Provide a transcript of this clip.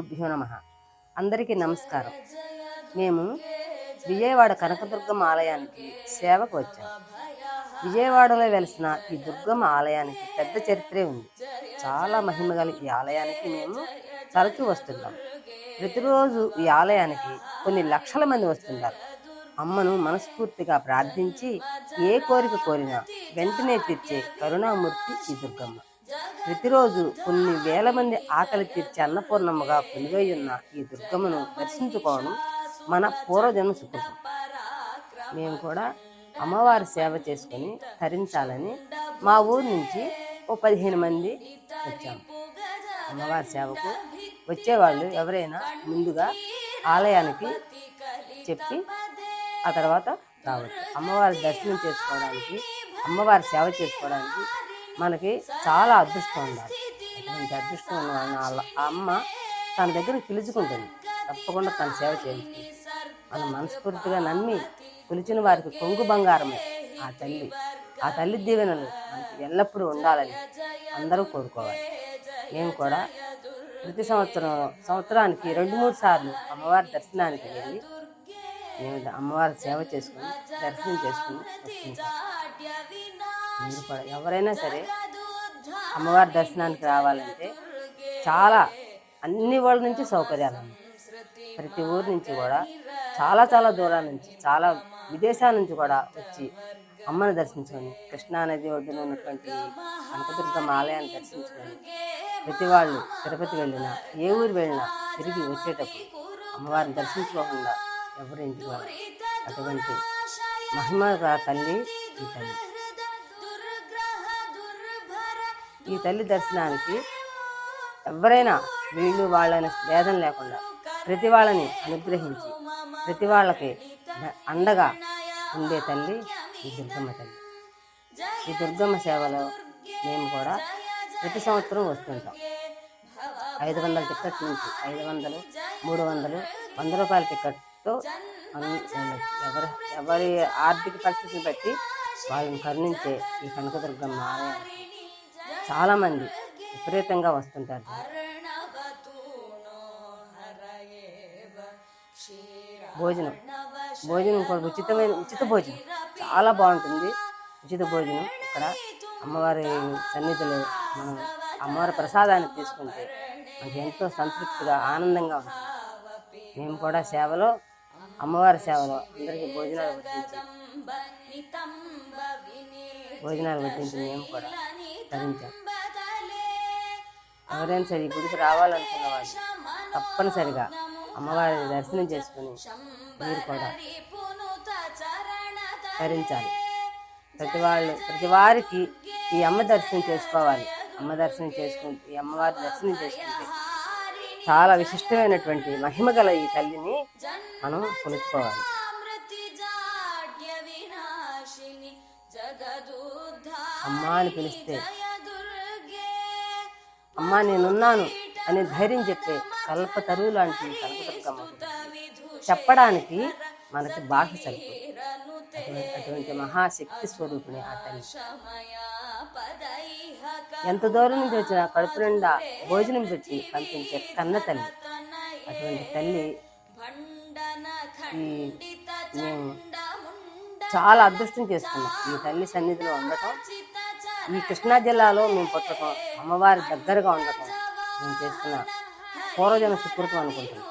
గురుభ్యో నమ. అందరికీ నమస్కారం. మేము విజయవాడ కనకదుర్గమ్మ ఆలయానికి సేవకు వచ్చాము విజయవాడలో వెలిసిన ఈ దుర్గమ్మ ఆలయానికి పెద్ద చరిత్రే ఉంది. చాలా మహిమ గల ఈ ఆలయానికి మేము తరచూ వస్తున్నాం ప్రతిరోజు ఈ ఆలయానికి కొన్ని లక్షల మంది వస్తున్నారు అమ్మను మనస్ఫూర్తిగా ప్రార్థించి ఏ కోరిక కోరినా వెంటనే తెచ్చే కరుణామూర్తి ఈ దుర్గమ్మ. ప్రతిరోజు కొన్ని వేల మంది ఆకలి తీర్చే అన్నపూర్ణమ్మగా కొలువై ఉన్న ఈ దుర్గమ్మను దర్శించుకోవడం మన పూర్వజన్మ సుకృతం. మేము కూడా అమ్మవారి సేవ చేసుకొని తరించాలని మా ఊరు నుంచి ఓ పదిహేను మంది వచ్చాము అమ్మవారి సేవకు వచ్చేవాళ్ళు ఎవరైనా ముందుగా ఆలయానికి చెప్పి ఆ తర్వాత రావచ్చు. అమ్మవారి దర్శనం చేసుకోవడానికి అమ్మవారి సేవ చేసుకోవడానికి మనకి చాలా అదృష్టం ఉండాలి. అటువంటి అదృష్టం ఉన్న వాళ్ళ ఆ అమ్మ తన దగ్గరికి పిలుచుకుంటుంది. తప్పకుండా తన సేవ చేయించుకుంది మనం మనస్ఫూర్తిగా నమ్మి పిలిచిన వారికి కొంగు బంగారమే. ఆ తల్లి ఆ తల్లి దీవెనలు మనకి ఎల్లప్పుడూ ఉండాలని అందరూ కోరుకోవాలి. మేము కూడా ప్రతి సంవత్సరం సంవత్సరానికి రెండు మూడు సార్లు అమ్మవారి దర్శనానికి వెళ్ళి మేము అమ్మవారి సేవ చేసుకుని దర్శనం చేసుకుని వస్తుంటాం. మీరు కూడా ఎవరైనా సరే అమ్మవారి దర్శనానికి రావాలంటే చాలా అన్ని వాళ్ళ నుంచి సౌకర్యాలు ఉన్నాయి. ప్రతి ఊరు నుంచి కూడా చాలా చాలా దూరాల నుంచి చాలా విదేశాల నుంచి కూడా వచ్చి అమ్మని దర్శించుకొని కృష్ణానది ఒడ్డున ఉన్నటువంటి కనకదుర్గమ్మ ఆలయాన్ని దర్శించుకొని ప్రతి వాళ్ళు తిరుపతి వెళ్ళినా ఏ ఊరు వెళ్ళినా తిరిగి వచ్చేటప్పుడు అమ్మవారిని దర్శించుకోకుండా ఎవరి వాళ్ళు అటువంటి మహిమ తల్లి ఈ తల్లి. ఈ తల్లి దర్శనానికి ఎవరైనా వీళ్ళు వాళ్ళని భేదం లేకుండా ప్రతి వాళ్ళని అనుగ్రహించి ప్రతి వాళ్ళకి అండగా ఉండే తల్లి ఈ దుర్గమ్మ తల్లి. ఈ దుర్గమ్మ సేవలో మేము కూడా ప్రతి సంవత్సరం వస్తుంటాం. ఐదు వందల టికెట్ నుంచి ఐదు వందలు మూడు వందలు వంద రూపాయల టికెట్తో ఎవరి ఎవరి ఆర్థిక పరిస్థితిని బట్టి వాళ్ళని కరుణించే ఈ కనకదుర్గమ్మ ఆలయానికి చాలామంది విపరీతంగా వస్తుంటారు. భోజనం. భోజనం కూడా ఉచితమైన ఉచిత భోజనం. చాలా బాగుంటుంది. ఉచిత భోజనం ఇక్కడ. అమ్మవారి సన్నిధిలో మనం అమ్మవారి ప్రసాదాన్ని తీసుకుంటే మనకి ఎంతో సంతృప్తిగా ఆనందంగా ఉంటుంది. మేము కూడా సేవలో అమ్మవారి సేవలో అందరికీ భోజనాలు పట్టించి. భోజనాలు పట్టించి మేము కూడా ధరించాం. ఎవరైనా సరే ఈ గుడికి రావాలనుకున్న వాళ్ళు తప్పనిసరిగా అమ్మవారి దర్శనం చేసుకుని మీరు కూడా ధరించాలి. ప్రతి వాళ్ళు ప్రతి వారికి ఈ అమ్మ దర్శనం చేసుకోవాలి. అమ్మ దర్శనం చేసుకుంటే ఈ అమ్మవారి దర్శనం చేసుకుంటే చాలా విశిష్టమైనటువంటి మహిమ గల ఈ తల్లిని మనం కొలుచుకోవాలి. అమ్మా అని పిలిస్తే అమ్మా నేనున్నాను అని ధైర్యం చెప్పే కల్ప తరువు లాంటి కల్పదుర్గమ్మ చెప్పడానికి మనకి భాష అటువంటి అటువంటి మహాశక్తి స్వరూపిణి ఆ తల్లి. ఎంత దూరం నుంచి వచ్చినా కడుపు నిండా భోజనం పెట్టి పంపించే కన్న తల్లి. అటువంటి తల్లి ఈ మేము చాలా అదృష్టం చేసుకున్నాం. ఈ తల్లి సన్నిధిలో ఉండటం ఈ కృష్ణా జిల్లాలో మేము పుట్టకం అమ్మవారి దగ్గరగా ఉండటం మేము చేసుకున్న పూర్వజన సుకృతం అనుకుంటున్నాం.